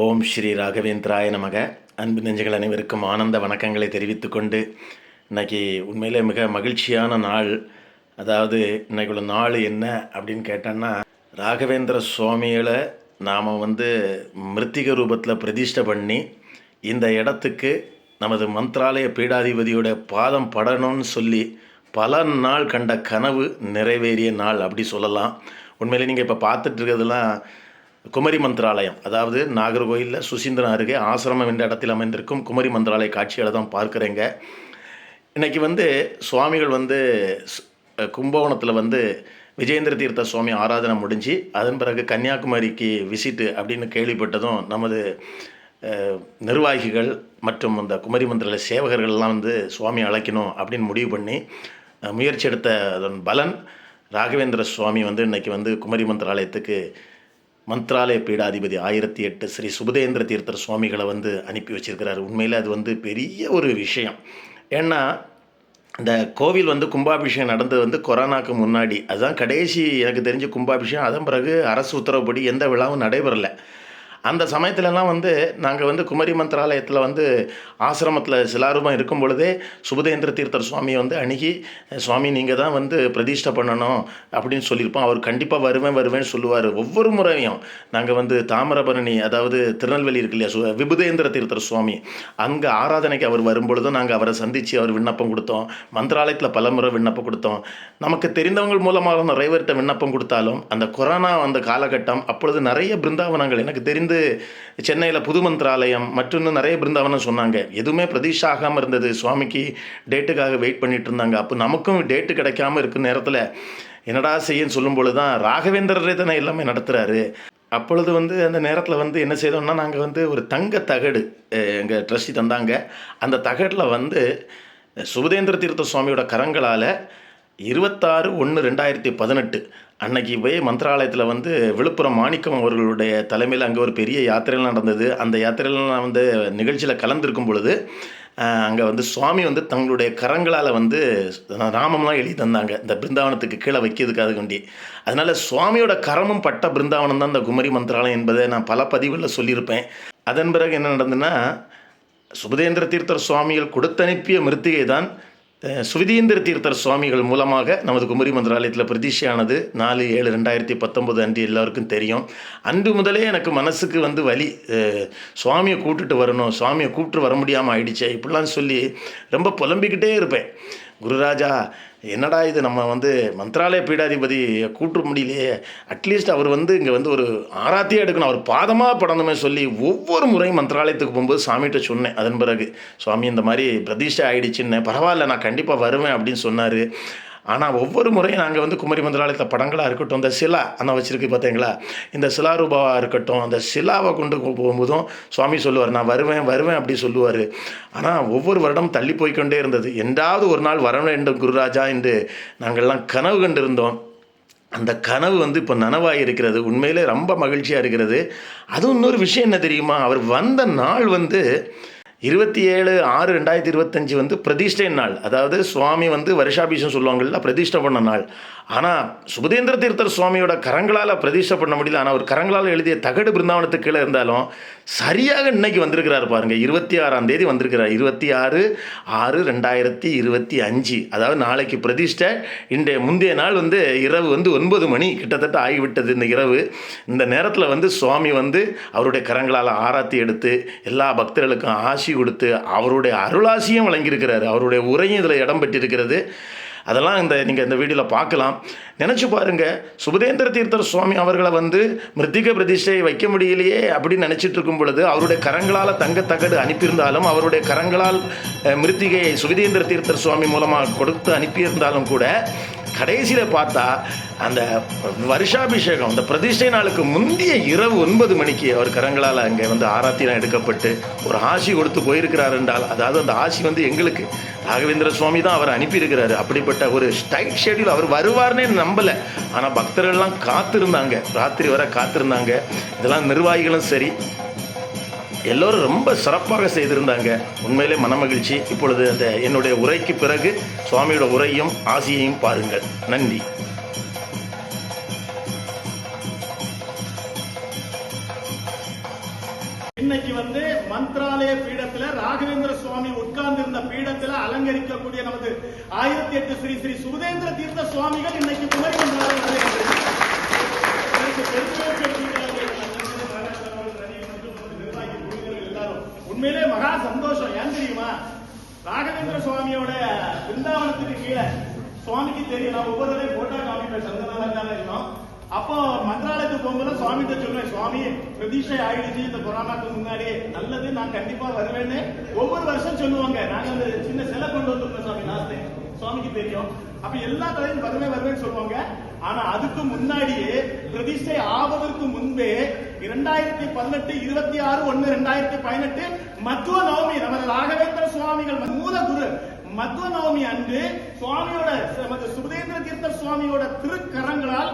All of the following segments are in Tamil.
ஓம் ஸ்ரீ ராகவேந்திராய நமக. அன்பு நெஞ்சுகள் அனைவருக்கும் ஆனந்த வணக்கங்களை தெரிவித்துக்கொண்டு இன்னைக்கு உண்மையிலே மிக மகிழ்ச்சியான நாள். அதாவது இன்றைக்கு உள்ள நாள் என்ன அப்படின்னு கேட்டோன்னா ராகவேந்திர சுவாமிகளை நாம் வந்து மிருத்திக ரூபத்தில் பிரதிஷ்டை பண்ணி இந்த இடத்துக்கு நமது மந்திராலய பீடாதிபதியோட பாதம் படணும்னு சொல்லி பல நாள் கண்ட கனவு நிறைவேறிய நாள் அப்படி சொல்லலாம். உண்மையிலே நீங்கள் இப்போ பார்த்துட்டு இருக்கிறதுலாம் குமரி மந்திராலயம். அதாவது நாகர்கோயிலில் சுசீந்திரன் அருகே ஆசிரமம் என்ற இடத்தில் அமைந்திருக்கும் குமரி மந்திராலய காட்சிகளை தான் பார்க்குறேங்க. இன்றைக்கி வந்து சுவாமிகள் வந்து கும்பகோணத்தில் வந்து விஜயேந்திர தீர்த்த சுவாமி ஆராதனை முடிஞ்சு அதன் பிறகு கன்னியாகுமரிக்கு விசிட்டு அப்படின்னு கேள்விப்பட்டதும் நமது நிர்வாகிகள் மற்றும் அந்த குமரி மந்திரால சேவகர்கள்லாம் வந்து சுவாமி அழைக்கணும் அப்படின்னு முடிவு பண்ணி முயற்சி எடுத்த அதன் பலன் ராகவேந்திர சுவாமி வந்து இன்றைக்கி வந்து குமரி மந்திராலயத்துக்கு மந்த்ராலய பீடாதிபதி ஆயிரத்தி எட்டு ஸ்ரீ சுபதேந்திர தீர்த்தர் சுவாமிகளை வந்து அனுப்பி வச்சிருக்கிறாரு. உண்மையில் அது வந்து பெரிய ஒரு விஷயம். ஏன்னா இந்த கோவில் வந்து கும்பாபிஷேகம் நடந்தது வந்து கொரோனாக்கு முன்னாடி. அதுதான் கடைசி எனக்கு தெரிஞ்ச கும்பாபிஷேகம். அதன் பிறகு அரசு உத்தரவுப்படி எந்த விழாவும் நடைபெறலை. அந்த சமயத்துலலாம் வந்து நாங்கள் வந்து குமரி மந்திராலயத்தில் வந்து ஆசிரமத்தில் சிலாரூபம் இருக்கும் பொழுதே சுபதேந்திர தீர்த்தர் சுவாமியை வந்து அணுகி சுவாமி நீங்கள் தான் வந்து பிரதிஷ்டை பண்ணணும் அப்படின்னு சொல்லியிருப்போம். அவர் கண்டிப்பாக வருவேன் வருவேன்னு சொல்லுவார். ஒவ்வொரு முறையும் நாங்கள் வந்து தாமிரபரணி அதாவது திருநெல்வேலி இருக்கு இல்லையா விபுதேந்திர தீர்த்தர் சுவாமி அங்கே ஆராதனைக்கு அவர் வரும்பொழுதும் நாங்கள் அவரை சந்தித்து அவர் விண்ணப்பம் கொடுத்தோம். மந்திராலயத்தில் பலமுறை விண்ணப்பம் கொடுத்தோம். நமக்கு தெரிந்தவங்க மூலமாக நிறைவேற்ற விண்ணப்பம் கொடுத்தாலும் அந்த கொரோனா அந்த காலகட்டம் அப்பொழுது நிறைய பிருந்தாவனங்கள் எனக்கு தெரிந்து சென்னையில் புது மந்திராலயம் மற்றொன்று நிறைய பிருந்தாவனம் சொன்னாங்க. எதுவுமே பிரதீஷ் ஆகாமல் இருந்தது. சுவாமிக்கு டேட்டுக்காக வெயிட் பண்ணிட்டு இருந்தாங்க. அப்போ நமக்கும் டேட்டு கிடைக்காம இருக்கும் நேரத்தில் என்னடா செய்யன்னு சொல்லும் பொழுது தான் ராகவேந்திரரே தானே எல்லாமே நடத்துகிறாரு அப்பொழுது வந்து அந்த நேரத்தில் வந்து என்ன செய்தோம்னா நாங்கள் வந்து ஒரு தங்க தகடு எங்கள் ட்ரஸ்டி தந்தாங்க. அந்த தகடில் வந்து சுபதேந்திர தீர்த்த சுவாமியோட கரங்களால் இருபத்தாறு ஒன்று ரெண்டாயிரத்தி பதினெட்டு அன்னைக்கு போய் மந்திராலயத்தில் வந்து விழுப்புரம் மாணிக்கம் அவர்களுடைய தலைமையில் அங்கே ஒரு பெரிய யாத்திரையெல்லாம் நடந்தது. அந்த யாத்திரையில் நான் வந்து நிகழ்ச்சியில் கலந்துருக்கும் பொழுது அங்கே வந்து சுவாமி வந்து தங்களுடைய கரங்களால் வந்து ராமம்லாம் எழுதி தந்தாங்க. இந்த பிருந்தாவனத்துக்கு கீழே வைக்கிறதுக்காக வேண்டி. அதனால் சுவாமியோட கரமும் பட்ட பிருந்தாவனம் தான் இந்த குமரி மந்திராலயம் என்பதை நான் பல பதிவுகளில் சொல்லியிருப்பேன். அதன் பிறகு என்ன நடந்ததுன்னா சுபதேந்திர தீர்த்தர் சுவாமிகள் கொடுத்தனுப்பிய மிருத்திகை தான் சுவிதேந்திர தீர்த்தர் சுவாமிகள் மூலமாக நமது குமரி மந்திராலயத்தில் பிரதிஷ்டையானது நாலு ஏழு ரெண்டாயிரத்தி பத்தொம்போது அன்று எல்லாருக்கும் தெரியும். அன்று முதலே எனக்கு மனசுக்கு வந்து வலி. சுவாமியை கூப்பிட்டுட்டு வரணும் சுவாமியை கூப்பிட்டு வர முடியாமல் ஆயிடுச்சே. இப்படிலாம் சொல்லி ரொம்ப புலம்பிக்கிட்டே இருப்பேன். குருராஜா என்னடா இது? நம்ம வந்து மந்திராலய பீடாதிபதி கூட்டு முடியலையே. அட்லீஸ்ட் அவர் வந்து இங்கே வந்து ஒரு ஆராத்தியாக எடுக்கணும். அவர் பாதமாக படணுமே சொல்லி ஒவ்வொரு முறையும் மந்திராலயத்துக்கு போகும்போது சாமிகிட்ட சொன்னேன் அதன் பிறகு. சுவாமி இந்த மாதிரி பிரதிஷ்டை ஆயிடுச்சுன்னு. பரவாயில்ல நான் கண்டிப்பாக வருவேன் அப்படின்னு சொன்னார். ஆனால் ஒவ்வொரு முறையும் நாங்கள் வந்து குமரி மந்திராலயத்தை படங்களாக இருக்கட்டும் இந்த சிலா அண்ணா வச்சுருக்கு பார்த்தீங்களா இந்த சிலா ரூபாவாக இருக்கட்டும் அந்த சிலாவை கொண்டு போகும்போதும் சுவாமி சொல்லுவார் நான் வருவேன் வருவேன் அப்படி சொல்லுவார். ஆனால் ஒவ்வொரு வருடம் தள்ளி போய்க்கொண்டே இருந்தது. என்றாவது ஒரு நாள் வர வேண்டும் குருராஜா என்று நாங்கள்லாம் கனவு கண்டிருந்தோம். அந்த கனவு வந்து இப்போ நனவாக இருக்கிறது. உண்மையிலே ரொம்ப மகிழ்ச்சியாக இருக்கிறது. அதுவும் இன்னொரு விஷயம் என்ன தெரியுமா? அவர் வந்த நாள் வந்து இருபத்தி ஏழு ஆறு ரெண்டாயிரத்தி இருபத்தஞ்சி வந்து பிரதிஷ்டை நாள். அதாவது சுவாமி வந்து வருஷாபிஷம் சொல்லுவாங்கள்ல பிரதிஷ்டை பண்ண நாள். ஆனால் சுபதேந்திர தீர்த்தர் சுவாமியோட கரங்களால் பிரதிஷ்டை பண்ண முடியல. ஆனால் அவர் கரங்களால் எழுதிய தகடு பிருந்தாவனத்துக்கு கீழே இருந்தாலும் சரியாக இன்னைக்கு வந்திருக்கிறார் பாருங்கள் இருபத்தி ஆறாம் தேதி வந்திருக்கிறார். இருபத்தி ஆறு ஆறு ரெண்டாயிரத்தி இருபத்தி அஞ்சு. அதாவது நாளைக்கு பிரதிஷ்டை. இன்றைய முந்தைய நாள் வந்து இரவு வந்து ஒன்பது மணி. கிட்டத்தட்ட ஆகிவிட்டது இந்த இரவு. இந்த நேரத்தில் வந்து சுவாமி வந்து அவருடைய கரங்களால் ஆராத்தி எடுத்து எல்லா பக்தர்களுக்கும் ஆசி கொடுத்து அவருடைய அருளாசியும் வழங்கியிருக்கிறாரு. அவருடைய உரையும் இதில் இடம் பெற்றிருக்கிறது. அதெல்லாம் இந்த நீங்கள் இந்த வீடியோவில் பார்க்கலாம். நினச்சி பாருங்க சுபதேந்திர தீர்த்தர் சுவாமி அவர்களை வந்து மிருத்திக பிரதிஷ்டை வைக்க முடியலையே அப்படின்னு நினச்சிட்டு இருக்கும் பொழுது அவருடைய கரங்களால் தங்கத்தகடு தகடு அனுப்பியிருந்தாலும் அவருடைய கரங்களால் மிருத்திகையை சுபதேந்திர தீர்த்தர் சுவாமி மூலமாக கொடுத்து அனுப்பியிருந்தாலும் கூட கடைசியில் பார்த்தா அந்த வருஷாபிஷேகம் அந்த பிரதிஷ்டை நாளுக்கு முந்தைய இரவு ஒன்பது மணிக்கு அவர் கரங்களால் அங்கே வந்து ஆராத்திரம் எடுக்கப்பட்டு ஒரு ஆசி கொடுத்து போயிருக்கிறார் என்றால் அதாவது அந்த ஆசி வந்து எங்களுக்கு. ராகவேந்திர சுவாமி தான் அவர் அனுப்பியிருக்கிறாரு. அப்படிப்பட்ட ஒரு டைட் ஷெட்யூல் அவர் வருவார்னே நம்பலை. ஆனால் பக்தர்கள்லாம் காத்திருந்தாங்க. ராத்திரி வரை காத்திருந்தாங்க. இதெல்லாம் நிர்வாகிகளும் சரி எல்லோரும் ரொம்ப சிறப்பாக செய்திருந்தாங்க. உண்மையிலே மனமகிழ்ச்சி. இப்பொழுது அந்த என்னுடைய உரைக்கு பிறகு சுவாமியோட உரையும் ஆசையையும் பாருங்கள். நன்றி. இன்னைக்கு வந்து மந்த்ராலய பீடத்துல ராகவேந்திர சுவாமி உட்கார்ந்து இருந்த பீடத்துல அலங்கரிக்கக்கூடிய நமது ஆயிரத்தி எட்டு ஸ்ரீ ஸ்ரீ சுபதேந்திர தீர்த்த சுவாமிகள் இன்னைக்கு புகழ்கின்றார்கள் சுவாமியோட பிருந்தாவனத்துக்கு கீழே. சுவாமிக்கு தெரியும் நான் ஒவ்வொரு தடவை போட்டா காமிப்பேன் சந்தனால தானே இருக்கோம். அப்போ மந்திராலயத்துக்கு போகும்போது சுவாமிகிட்ட சொல்லுவேன் சுவாமி பிரதீஷை ஆயிடுச்சு இந்த கொரோனாக்கு முன்னாடி. நல்லது நான் கண்டிப்பா வருவேன்னு. ஒவ்வொரு வருஷம் சொல்லுவாங்க. நாங்க அந்த சின்ன சிலை கொண்டு வந்திருக்கோம் சுவாமி லாஸ்ட் சுவாமிக்கு தெரியும். அப்ப எல்லா தலையும் வருவேன் வருவேன்னு சொல்லுவாங்க. ஆனா அதுக்கு முன்னாடியே பிரதிஷ்டை ஆவதற்கு முன்பே இரண்டாயிரத்தி பதினெட்டு இருபத்தி ஆறு ஒன்னு ரெண்டாயிரத்தி பதினெட்டு மத்துவ நவமி நமது ராகவேந்திர சுவாமிகள் மூல குரு மத்துவ நவமி அன்று சுவாமியோட நமது சுபதேந்திர தீர்த்த சுவாமியோட திருக்கரங்களால்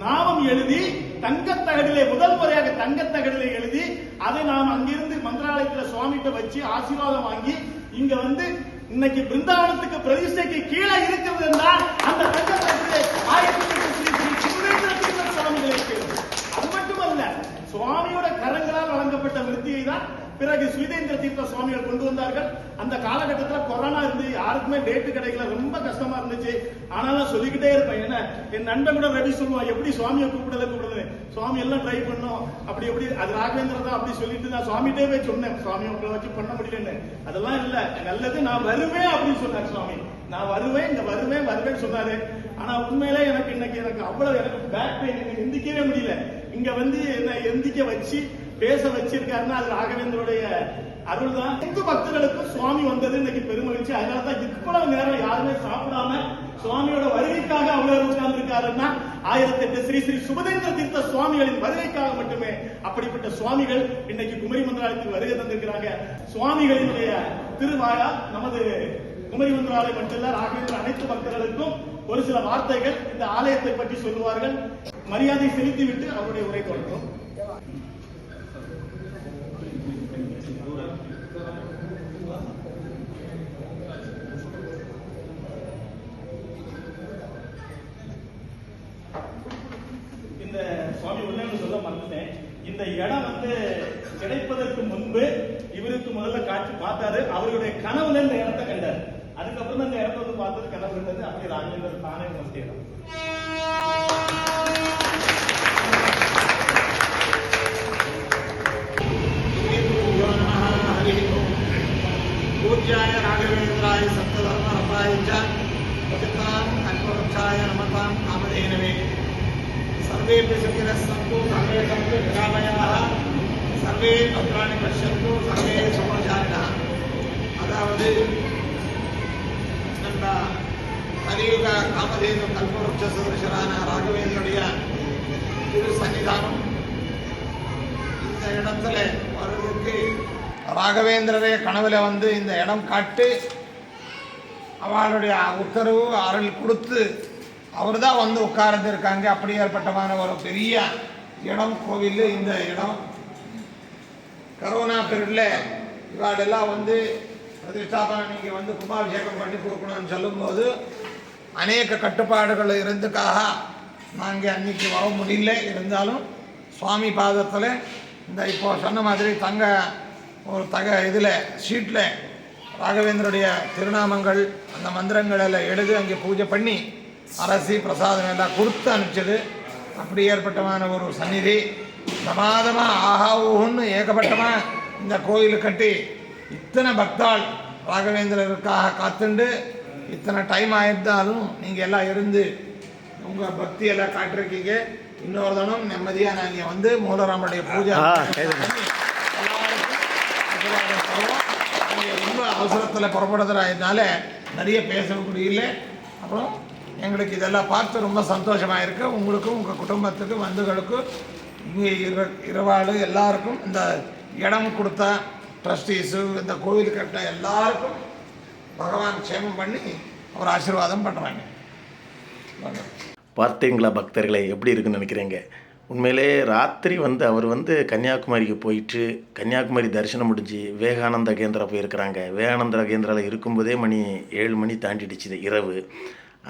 நாமம் எழுதி தங்கத்தகடிலே முதல் முறையாக தங்கத்தகடிலே எழுதி அதை நாம் அங்கிருந்து மந்திராலயத்துல சுவாமிகிட்ட வச்சு ஆசீர்வாதம் வாங்கி இங்க வந்து இன்னைக்கு பிருந்தாவனத்துக்கு பிரதிஷ்டைக்கு கீழே இருக்கிறது என்றால் அந்த தங்கத்தகடிலே ஆயிரத்தி எட்டு ஸ்ரீ ஸ்ரீ சுபதேந்திர தீர்த்த சுவாமிகளை இருக்கிறது. அது மட்டுமல்ல சுவாமியோட கரங்களால் வழங்கப்பட்ட விருத்தியை தான் பிறகு சுயதேந்திர தீர்த்த சுவாமிகள் கொண்டு வந்தார்கள். அந்த காலகட்டத்தில் கொரோனா இருந்து யாருக்குமே டேட்டு கிடைக்கல. ரொம்ப கஷ்டமா இருந்துச்சு. ஆனாலும் சொல்லிக்கிட்டே இருப்பேன். என்ன? என் நண்பன் கூட ரவி சொல்லுவான் எப்படி சுவாமியை கூப்பிடல கூப்பிடுது சுவாமி எல்லாம் ட்ரை பண்ணோம். அப்படி எப்படி? அது ராகவேந்திர தான். அப்படி சொல்லிட்டு நான் சுவாமிகிட்டே போய் சொன்னேன். சுவாமி உங்களை வச்சு பண்ண முடியலன்னு. அதெல்லாம் இல்ல. நல்லது. நான் வருவேன் அப்படின்னு சொன்னார் சுவாமி. நான் வருவேன். இங்க வருவேன் வருவேன்னு சொன்னாரு. ஆனா உண்மையிலே எனக்கு இன்னைக்கு எனக்கு அவ்வளவு எனக்கு பேக் பெயின் எனக்கு எந்திக்கவே முடியல. இங்க வந்து என்ன எந்திக்க வச்சு பேச வச்சிருக்காருன்னா அது ராகவேந்தருடைய அருள் தான் இந்து பக்தர்களுக்கும் சுவாமி வந்தது இன்னைக்கு பெருமகிழ்ச்சி. அதனால தான் இவ்வளவு நேரம் யாருமே சாப்பிடாம சுவாமியோட வருகைக்காக அவ்வளவு உட்கார்ந்து இருக்காருன்னா ஆயிரத்தி எட்டு ஸ்ரீ ஸ்ரீ சுபதேந்திர தீர்த்த சுவாமிகளின் வருகைக்காக மட்டுமே அப்படிப்பட்ட சுவாமிகள் இன்னைக்கு குமரி மந்திராலயத்துக்கு வருகை தந்திருக்கிறாங்க. சுவாமிகளினுடைய திருவாயா நமது குமரி மந்திராலயம் மட்டுமல்ல ராகவேந்திர அனைத்து பக்தர்களுக்கும் ஒரு சில வார்த்தைகள் இந்த ஆலயத்தை பற்றி சொல்லுவார்கள். மரியாதை செலுத்திவிட்டு அவருடைய உரை தொடங்கும். இந்த சுவாமி ஒண்ணு சொல்ல மறந்துட்டேன். இந்த இடம் வந்து கிடைப்பதற்கு முன்பு இவருக்கு முதல்ல காட்சி பார்த்தாரு. அவருடைய கனவுல இந்த இடத்தை அதுக்கப்புறம் தான் இந்த இடத்த வந்து பார்த்தது கனவு கண்டது அப்படி ராஜேந்திரன் தானே நமஸ்தேரம் पूज्याय राघवेन्द्राय सप्तधर्मरताय च पतितां कल्पवृक्षाय नमतां कामधेनवे सर्वेपि सुखिनः सन्तु सर्वे सन्तु निरामयाः सर्वे भद्राणि पश्यन्तु सर्वे சமாச்சாரிணா அதாவது நம்ம கலியுக காமதேனு கல்பவருட்ச சதரிசரான ராகவேந்தனுடைய திரு சன்னிதானம் இந்த இடத்துல வர்றதுக்கு ராகவேந்திரரே கனவுல வந்து இந்த இடம் காட்டு அவளுடைய உத்தரவு அருள் கொடுத்து அவர் தான் வந்து உட்கார்ந்துருக்காங்க. அப்படி ஏற்பட்டமான ஒரு பெரிய இடம் கோவில் இந்த இடம். கரோனா பீரியடில் இவாடெல்லாம் வந்து பிரதிஷ்டாபனம் நீங்கள் வந்து கும்பாபிஷேகம் பண்ணி கொடுக்கணும்னு சொல்லும்போது அநேக கட்டுப்பாடுகள் இருந்துக்காக நாங்கள் அன்னைக்கு வர முடியல. இருந்தாலும் சுவாமி பாதத்தில் இந்த இப்போ சொன்ன மாதிரி தங்க ஒரு தக இதில் ஷீட்டில் ராகவேந்தருடைய திருநாமங்கள் அந்த மந்திரங்கள் எல்லாம் எழுதி அங்கே பூஜை பண்ணி அரசி பிரசாதம் எல்லாம் கொடுத்து அனுப்பிச்சது. அப்படி ஏற்பட்டமான ஒரு சந்நிதி. பிரமாதமாக ஆஹா ஊன்னு ஏகப்பட்டமாக இந்த கோயில் கட்டி இத்தனை பக்தாள் ராகவேந்திரருக்காக காத்துண்டு இத்தனை டைம் ஆயிருந்தாலும் நீங்கள் எல்லாம் இருந்து உங்கள் பக்தி எல்லாம் காட்டிருக்கீங்க. இன்னொரு தினம் நிம்மதியாக நாங்கள் வந்து மூலராமனுடைய பூஜை ரொம்ப அவசரத்தில் புறப்படுறதுனால நிறைய பேச முடியல. அப்புறம் எங்களுக்கு இதெல்லாம் பார்த்து ரொம்ப சந்தோஷமாக இருக்கு. உங்களுக்கும் உங்கள் குடும்பத்துக்கும் வந்துகளுக்கும் இங்கே இர இரவாடு எல்லாருக்கும் இந்த இடம் கொடுத்த ட்ரஸ்டீஸு இந்த கோவில் கட்ட எல்லாருக்கும் பகவான் க்ஷேமம் பண்ணி அவர் ஆசீர்வாதம் பண்ணுறாங்க பார்த்தீங்களா பக்தர்களை எப்படி இருக்குன்னு நினைக்கிறீங்க? உண்மையிலே ராத்திரி வந்து அவர் வந்து கன்னியாகுமரிக்கு போயிட்டு கன்னியாகுமரி தரிசனம் முடிஞ்சு விவேகானந்த கேந்திரா போயிருக்கிறாங்க. விவேகானந்த கேந்திராவில் இருக்கும்போதே மணி ஏழு மணி தாண்டிடுச்சு இரவு.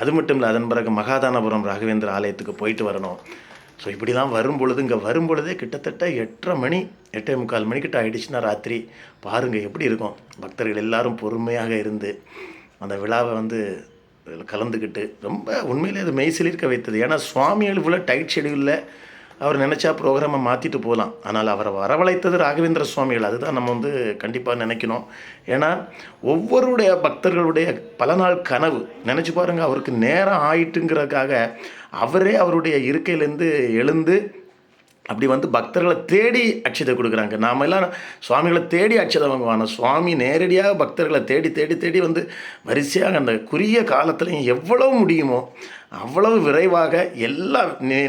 அது மட்டும் இல்லை அதன் பிறகு மகாதானபுரம் ராகவேந்திர ஆலயத்துக்கு போயிட்டு வரணும். ஸோ இப்படிலாம் வரும் பொழுது இங்கே வரும் பொழுதே கிட்டத்தட்ட எட்டரை மணி எட்டே முக்கால் மணிக்கிட்ட ஆயிடுச்சுன்னா ராத்திரி. பாருங்கள் எப்படி இருக்கும். பக்தர்கள் எல்லாரும் பொறுமையாக இருந்து அந்த விழாவை வந்து கலந்துக்கிட்டு ரொம்ப உண்மையிலே அது மெய்சிலிருக்க வைத்தது. ஏன்னா சுவாமிகள் இவ்வளோ டைட் ஷெடியூலில் அவர் நினச்சா ப்ரோக்ராமை மாற்றிட்டு போகலாம் ஆனால் அவரை வரவழைத்தது ராகவேந்திர சுவாமிகள். அதுதான் நம்ம வந்து கண்டிப்பாக நினைக்கணும். ஏன்னா ஒவ்வொருடைய பக்தர்களுடைய பல நாள் கனவு நினச்சி பாருங்கள் அவருக்கு நேரம் ஆயிட்டுங்கிறதுக்காக அவரே அவருடைய இருக்கையிலேருந்து எழுந்து அப்படி வந்து பக்தர்களை தேடி அட்சதை கொடுக்குறாங்க. நாம எல்லாம் சுவாமிகளை தேடி அட்சதை வாங்குவாங்க சுவாமி நேரடியாக பக்தர்களை தேடி தேடி தேடி வந்து வரிசையாக அந்த குறுகிய காலத்துலையும் எவ்வளவு முடியுமோ அவ்வளவு விரைவாக எல்லா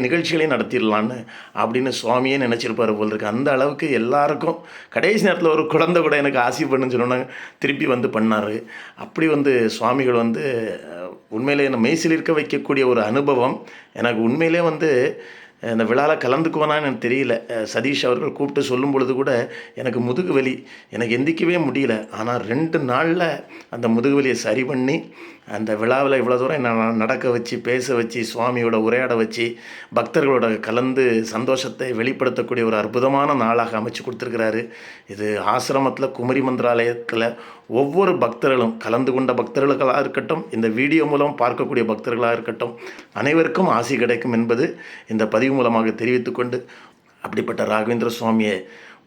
நிகழ்ச்சிகளையும் நடத்திடலான்னு அப்படின்னு சுவாமியே நினச்சிருப்பார் போல் இருக்கு. அந்த அளவுக்கு எல்லாருக்கும் கடைசி நேரத்தில் ஒரு குழந்தை கூட எனக்கு ஆசை பண்ணுன்னு சொன்னாங்க திருப்பி வந்து பண்ணார். அப்படி வந்து சுவாமிகள் வந்து உண்மையிலே என்னை மெய்சில் இருக்க வைக்கக்கூடிய ஒரு அனுபவம் எனக்கு உண்மையிலே வந்து இந்த விழாவில் கலந்துக்குவானான்னு எனக்கு தெரியல. சதீஷ் அவர்கள் கூப்பிட்டு சொல்லும் பொழுது கூட எனக்கு முதுகு வலி. எனக்கு எந்திக்கவே முடியல. ஆனால் ரெண்டு நாளில் அந்த முதுகு வலியை சரி பண்ணி அந்த விழாவில் இவ்வளோ தூரம் என்ன நடக்க வச்சு பேச வச்சு சுவாமியோட உரையாட வச்சு பக்தர்களோட கலந்து சந்தோஷத்தை வெளிப்படுத்தக்கூடிய ஒரு அற்புதமான நாளாக அமைச்சு கொடுத்துருக்கிறாரு. இது ஆசிரமத்தில் குமரி மந்திராலயத்தில் ஒவ்வொரு பக்தர்களும் கலந்து கொண்ட பக்தர்களுக்களாக இருக்கட்டும் இந்த வீடியோ மூலம் பார்க்கக்கூடிய பக்தர்களாக இருக்கட்டும் அனைவருக்கும் ஆசி கிடைக்கும் என்பது இந்த பதிவு மூலமாக தெரிவித்துக்கொண்டு அப்படிப்பட்ட ராகவேந்திர சுவாமியை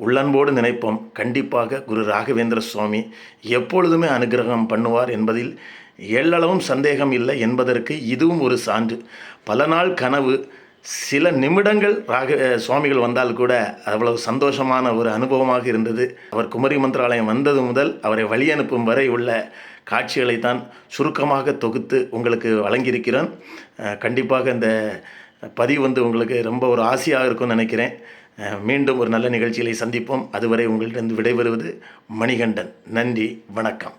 உள்ளன்போடு நினைப்போம். கண்டிப்பாக குரு ராகவேந்திர சுவாமி எப்பொழுதுமே அனுகிரகம் பண்ணுவார் என்பதில் எள்ளளவும் சந்தேகம் இல்லை என்பதற்கு இதுவும் ஒரு சான்று. பல நாள் கனவு சில நிமிடங்கள் ராக சுவாமிகள் வந்தால் கூட அவ்வளவு சந்தோஷமான ஒரு அனுபவமாக இருந்தது. அவர் குமரி மந்திராலயம் வந்தது முதல் அவரை வழி அனுப்பும் வரை உள்ள காட்சிகளை தான் சுருக்கமாக தொகுத்து உங்களுக்கு வழங்கியிருக்கிறேன். கண்டிப்பாக இந்த பதிவு வந்து உங்களுக்கு ரொம்ப ஒரு ஆசையாக இருக்கும்னு நினைக்கிறேன். மீண்டும் ஒரு நல்ல நிகழ்ச்சிகளை சந்திப்போம். அதுவரை உங்களிடம் விடைபெறுவது மணிகண்டன். நன்றி வணக்கம்.